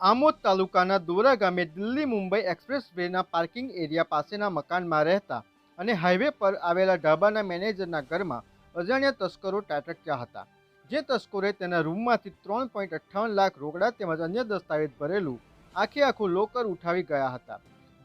આમોદ તાલુકાના દોરા ગામે દિલ્હી મુંબઈ એક્સપ્રેસ વેના પાર્કિંગ એરિયા પાસેના મકાનમાં રહેતા અને હાઈવે પર આવેલા ઢાબાના મેનેજરના ઘરમાં અજાણ્યા તસ્કરો ટાટક્યા હતા. જે તસ્કરોએ તેના રૂમમાંથી ત્રણ પોઈન્ટ અઠ્ઠાવન લાખ રોકડા તેમજ અન્ય દસ્તાવેજ ભરેલું આખે આખું લોકર ઉઠાવી ગયા હતા.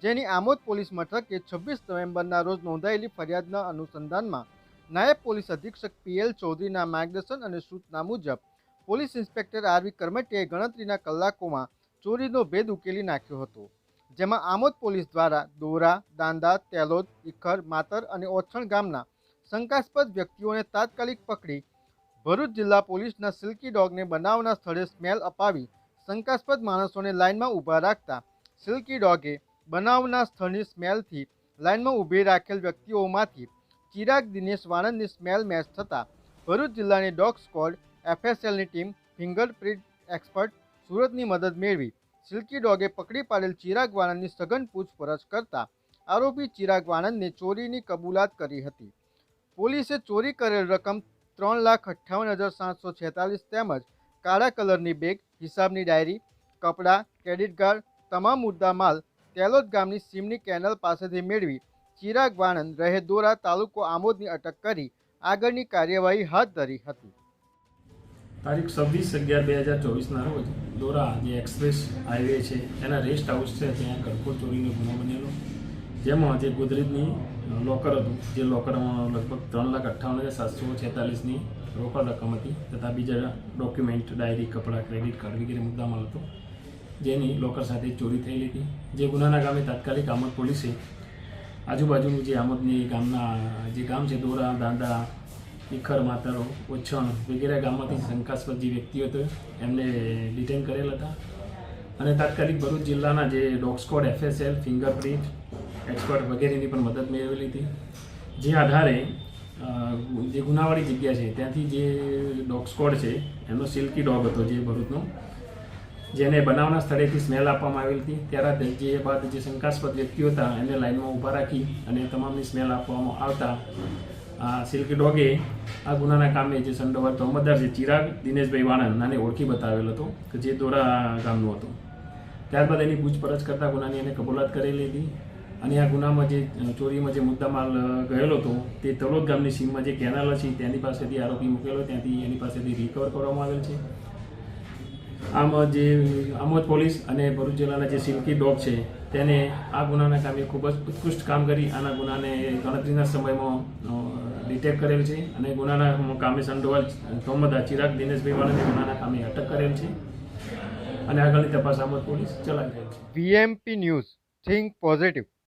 જેની આમોદ પોલીસ મથકે છવ્વીસ નવેમ્બરના રોજ નોંધાયેલી ફરિયાદના અનુસંધાનમાં નાયબ પોલીસ અધિક્ષક પીએલ ચૌધરીના માર્ગદર્શન અને સૂચના મુજબ, પોલીસ ઇન્સ્પેક્ટર આરવી કરમટીએ ગણતરીના કલાકોમાં ચોરીનો ભેદ ઉકેલી નાખ્યો હતો, જેમાં આમોદ પોલીસ દ્વારા દોરા, દાંદા, તેલોદ ઇખર માતર અને ઓછણ ગામના શંકાસ્પદ વ્યક્તિઓને તાત્કાલિક પકડી ભરૂચ જિલ્લા પોલીસના સિલ્કી ડોગને બનાવના સ્થળે સ્મેલ અપાવી શંકાસ્પદ માણસોને લાઇનમાં ઊભા રાખતા સિલ્કી ડોગે બનાવના સ્થળની સ્મેલથી લાઇનમાં ઊભી રાખેલ વ્યક્તિઓમાંથી ચિરાગ દિનેશ વાણંદની સ્મેલ મેચ થતાં ભરૂચ જિલ્લાની ડોગ સ્કોડ એફએસએલની ટીમ ફિંગરપ્રિન્ટ એક્સપર્ટ સુરતની મદદ મેળવી સિલ્કી ડોગે પકડી પાડેલ ચિરાગ વાણંદની સઘન પૂછપરછ કરતા આરોપી ચિરાગ વાણંદને ચોરીની કબૂલાત કરી હતી. પોલીસે ચોરી કરેલ રકમ ત્રણ લાખ અઠ્ઠાવન હજાર સાતસો છેતાલીસ તેમજ કાળા કલરની બેગ, હિસાબની ડાયરી, કપડાં, ક્રેડિટ કાર્ડ, તમામ મુદ્દા માલ તેલોદ ગામની સીમની કેનલ પાસેથી મેળવી ચિરાગ વાણંદ રહેદોરા તાલુકો આમોદની અટક કરી આગળની કાર્યવાહી હાથ ધરી હતી. તારીખ છવ્વીસ અગિયાર બે હજાર ચોવીસના રોજ દોરા જે એક્સપ્રેસ હાઈવે છે, એના રેસ્ટ હાઉસ છે, ત્યાં કડકોડ ચોરીનો ગુનો બનેલો. જેમાં જે ગોદરેજની લોકર હતું, જે લોકરમાં લગભગ ત્રણ લાખ અઠ્ઠાવન હજાર સાતસો છેતાલીસની રોકડ રકમ હતી, તથા બીજા ડોક્યુમેન્ટ ડાયરી કપડાં ક્રેડિટ કાર્ડ વગેરે મુદ્દામાલ હતો, જેની લોકર સાથે ચોરી થયેલી હતી. જે ગુનાના ગામે તાત્કાલિક આમદ પોલીસે આજુબાજુનું જે આમદની ગામના, જે ગામ છે, દોરા, દાંડા ઇખર માતરો ઓછણ વગેરે ગામમાંથી શંકાસ્પદ જે વ્યક્તિઓ હતો એમને ડિટેન કરેલ હતા. અને તાત્કાલિક ભરૂચ જિલ્લાના જે dog squad FSL fingerprint expert વગેરેની પણ મદદ મેળવેલી હતી. જે આધારે જે ગુનાવાળી જગ્યા છે, ત્યાંથી જે ડોગ સ્કોડ છે એનો સિલ્કી ડોગ હતો જે ભરૂચનો, જેને બનાવના સ્થળેથી સ્મેલ આપવામાં આવેલી હતી. ત્યારે જે બાદ જે શંકાસ્પદ વ્યક્તિઓ હતા એને લાઇનમાં ઊભા રાખી અને તમામની સ્મેલ આપવામાં આવતા, આ સિલ્કી ડોગે આ ગુનાના કામે જે સંડોવાર તોમતદાર છે ચિરાગ, દિનેશભાઈ વાણંદ નાને ઓળખી બતાવેલ હતો કે જે દોરા ગામનું હતું. ત્યારબાદ એની પૂછપરછ કરતા ગુનાની એને કબૂલાત કરેલી હતી અને આ ગુનામાં જે ચોરીમાં જે મુદ્દામાલ ગયેલો હતો તે તલોદ ગામની સીમમાં જે કેનાલ છે તેની પાસેથી આરોપી મૂકેલો ત્યાંથી એની પાસેથી રિકવર કરવામાં આવેલ છે. આમ, જે આમોદ પોલીસ અને ભરૂચ જિલ્લાના જે સિલ્કી ડોગ છે તેને આ ગુનાના કામે ખૂબ જ ઉત્કૃષ્ટ કામ કરી આના ગુનાને ગણતરીના સમયમાં ડિટેક્ટ કરેલ છે અને ગુનાના કામે સંડોવાલ તોમદા ચિરાગ દિનેશભાઈ વાળાને ગુનાના કામે અટક કરેલ છે. અને આગળની તપાસ આમોદ પોલીસ ચલાવી રહી છે. VMP news, think positive.